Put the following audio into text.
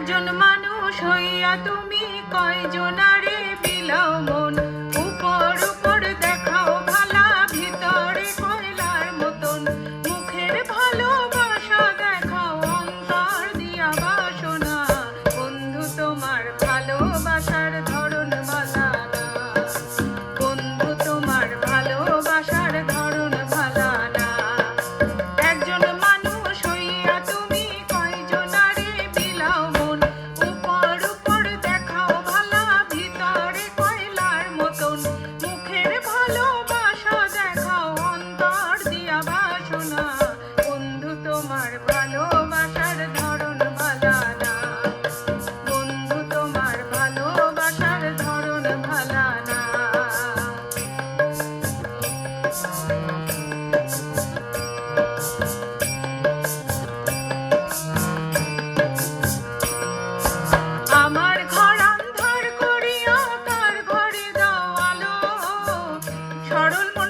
একজন মানুষ হইয়া তুমি কয়জন আরে পিলাও মন? উপর উপর দেখাও ভালা, ভিতরে কয়লার মতন। মুখের ভালোবাসা দেখাও, অন্তর দিয়া বাসনা। বন্ধু, তোমার ভালোবাসা সরল মন